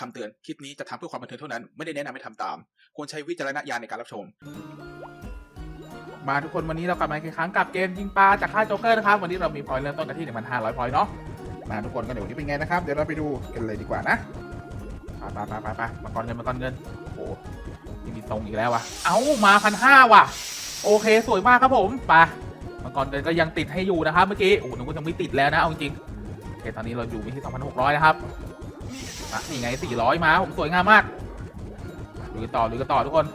คำเตือนคลิปนี้จะทำเพื่อความบันเทิงเท่านั้น ไม่ได้แนะนำให้ทำตาม ควรใช้วิจารณญาณในการรับชม มาทุกคนวันนี้เรากลับมาอีกครั้งกับเกมยิงปลาจากค่ายโจ๊กเกอร์นะครับ วันนี้เรามีพอยต์เริ่มต้นกันที่ 1,500พอยต์เนาะมาทุกคนก็เดี๋ยววันนี้เป็นไงนะครับ เดี๋ยวเราไปดูกันเลยดีกว่านะไปไปไปไปไปมาก่อนเงินมาก่อนเงินโอ้โหยังมีตรงอีกแล้ววะเอ้ามาพันห้าว่ะ โอเคสวยมากครับผมไปมาก่อนเงินก็ยังติดให้อยู่นะครับเมื่อกี้โอ้โหนึกว่าจะไม่ติดแล้วนะเอาจริงโอเคตอนนี้เราอยู่ที่ 2,600 นะครับ อะนี่ไง 400 มาผมสวยงามมากดูกันต่อดูกันต่อทุกคน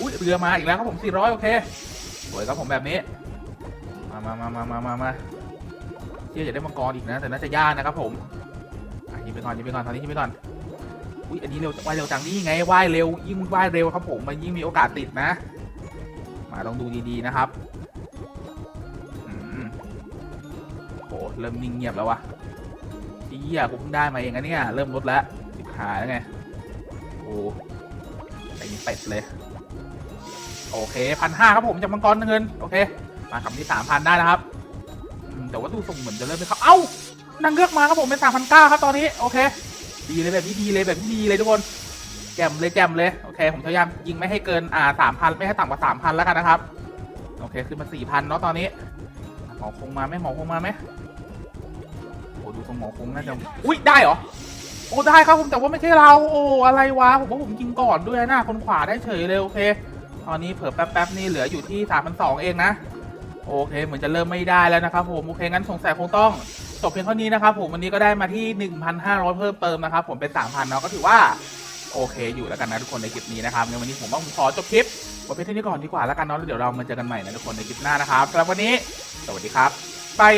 อุ้ยเรือมาอีกแล้วครับผม400 โอเค สวยครับผมแบบนี้ มามามามามามามาเที่อยากได้มังกรอีกนะ แต่น่าจะยากนะครับผมยิงไปก่อนยิงไปก่อนตอนนี้ยิงไปก่อนอุ้ยอันนี้เร็วว่ายเร็วจังนี่ไงว่ายเร็ว ยิ่งว่ายเร็วครับผมมันยิ่งมีโอกาสติดนะ มาลองดูดีๆนะครับอืมโหเริ่มนิ่งเงียบแล้ววะ เหี้ยกูเพิ่งได้มาเองนะเนี่ย เริ่มลดแล้วสิบหายแล้วไง โอ้เต็มเป็ดเลย โอเคพันห้าครับผมจากมังกรเงิน โอเค มาคำที่สามพันได้นะครับแต่ว่าดูทรงเหมือนจะเริ่มไม่เข้าเอ้านางเลือกมาครับผมเป็นสามพันเก้าครับตอนนี้ โอเค ดีเลยแบบนี้ดีเลยแบบนี้ดีเลยทุกคนแจมเลยแจมเลยโอเค ผมพยายามยิงไม่ให้เกินอ่าสามพันไม่ให้ต่ำกว่าสามพันแล้วกันนะครับ โอเคขึ้นมาสี่พันเนาะตอนนี้หมอคงมาไหมหมอคงมาไหม โอ้ดูตรงหมอคงน่าจะอุ้ยได้เหรอโอ้ได้ครับผมแต่ว่าไม่ใช่เรา โอ้อะไรวะผมว่าผมยิงก่อนด้วยนะคนขวาได้เฉยเลยโอเค ตอนนี้เผื่อแป๊บๆนี่เหลืออยู่ที่สามพันสองเองนะโอเคเหมือนจะเริ่มไม่ได้แล้วนะครับผมโอเคงั้นสงสัยคงต้องจบเพียงเท่านี้นะครับผมวันนี้ก็ได้มาที่ 1,500 เพิ่มเติมนะครับผมเป็น 3,000เนาะก็ถือว่าโอเคอยู่แล้วกันนะทุกคนในคลิปนี้นะครับในวันนี้ผมต้องขอจบคลิปไว้เพียงเท่านี้ก่อนดีกว่าแล้วกันเนาะแล้วเดี๋ยวเรามาเจอกันใหม่นะทุกคนในคลิปหน้านะครับสำหรับวันนี้ สวัสดีครับบาย